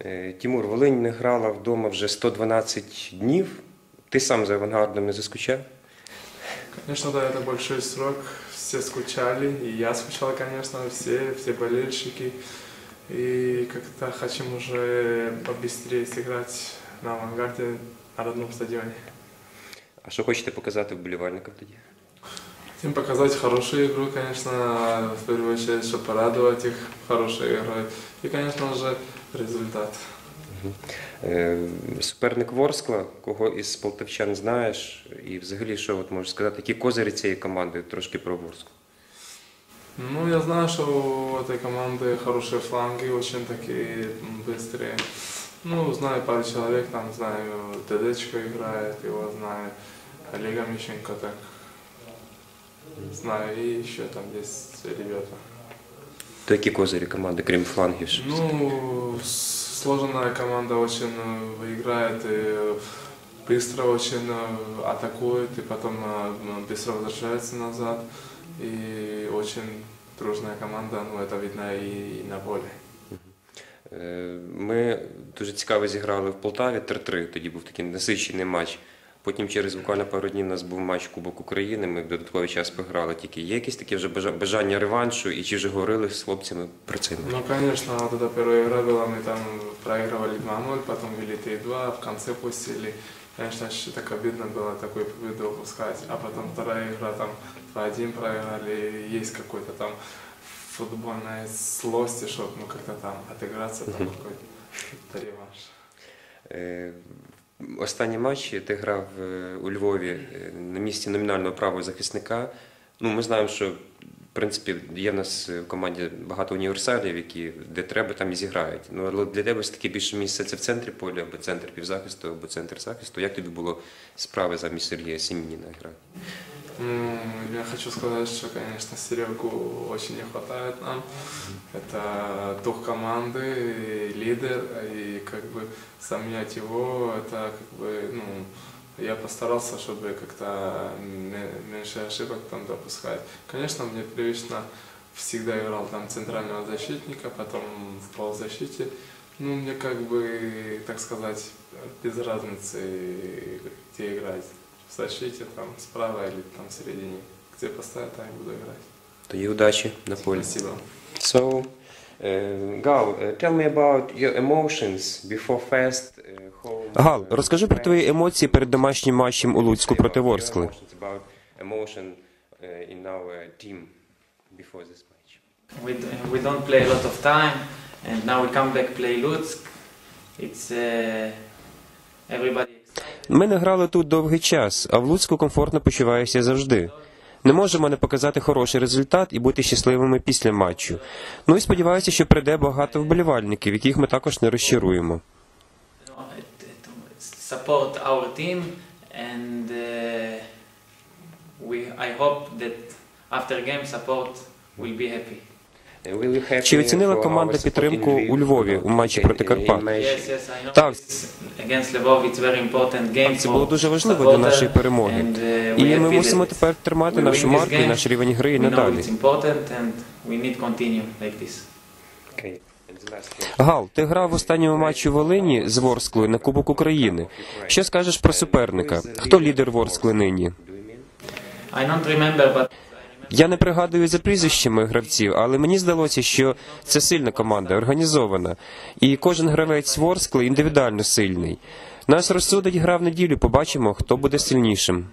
Е, Тимур, Волинь не грала вдома вже 112 днів. Ти сам за авангардом не заскучав? Конечно, да, это большой срок. Все скучали, и я скучал, конечно, все, все болельщики. И как-то хотим уже побыстрее сыграть на авангарде на родном стадионе. А що хочете показати вболівальникам тоді? Хотим показать хорошую игру, конечно, в первую очередь, чтобы порадовать их хорошей игрой. И, конечно же, результат. Е, Суперник Ворскла, кого із полтавчан знаєш, і взагалі, що от можеш сказати, які козирі цієї команди трошки про Ворсклу? Ну, я знаю, что у этой команды хорошие фланги, очень такие м, быстрые. Ну, знаю пару человек, там знаю, ДДчко играет, его знаю, Олега Мищенко так знаю, и еще там есть ребята. То які козирі команди, крім флангів? ще? Ну, с- сложная команда очень э, играет, и быстро очень э, атакует, и потом э, м, быстро возвращается назад. И очень дружная команда, ну, это видно и, и на поле. Е, Ми дуже цікаво зіграли в Полтаві 3-3. Тоді був такий насичений матч. Потім через буквально пару днів у нас був матч Кубок України. Ми в додатковий час пограли. Тільки є якісь такі вже бажа- бажання реваншу, і чи вже говорили з хлопцями про це? Ну, конечно, вот эта первая игра была, мы там проигрывали 2-0, потом вели 3-2, в конце пустили. Конечно, ещё так обидно было такую победу упускать. А потом вторая игра, там 2-1 проиграли, и есть какой-то там футбольная злость, чтобы ну, как-то там отыграться, там какой-то реванш. Е, матчі ти грав е, у Львові е, на місці номінального правого захисника. Ну, ми знаємо, що в принципі є в нас в команді багато універсалів, які де треба, там і зіграють. Ну але для тебе таки більше місце це в центрі поля, або центр півзахисту, або центр захисту. Як тобі було справи замість Сергія Сімініна грати? Ну, я хочу сказать, что, конечно, Серегу очень не хватает нам. Это дух команды, лидер, и как бы заменять его, это как бы, ну, я постарался, чтобы как-то ме- меньше ошибок там допускать. Конечно, мне привычно всегда играл там центрального защитника, потом в полузащите. Ну, мне как бы, так сказать, без разницы, где играть. В защите, там, справа или там в середине. Где поставят, там и буду играть. Тоді удачі на полі. Спасибо. So, uh, Gal, uh, tell me about your emotions before fast uh, home. Гал, розкажи про твої емоції перед домашнім матчем у Луцьку проти Ворскли. About emotion uh, in our team before this match. We, we don't play a lot of time, and now we come back play Lutsk. It's uh, everybody. Ми не грали тут довгий час, а в Луцьку комфортно почуваєшся завжди. Не можемо не показати хороший результат і бути щасливими після матчу. Ну і сподіваюся, що прийде багато вболівальників, яких ми також не розчаруємо. support our team, and uh, we. I hope that after game support will be happy. Чи оцінила команда підтримку у Львові у матчі проти Карпат? Так. Це було дуже важливо для нашої перемоги. uh, І ми мусимо тепер тримати нашу марку і наш рівень гри і надалі. Гал, ти грав в останньому матчі Волині з Ворсклою на Кубок України. Що скажеш про суперника? Хто лідер Ворскли нині? Я не пригадую за прізвищами гравців, але мені здалося, що це сильна команда, організована. І кожен гравець Ворскли індивідуально сильний. Нас розсудить гра в неділю, побачимо, хто буде сильнішим.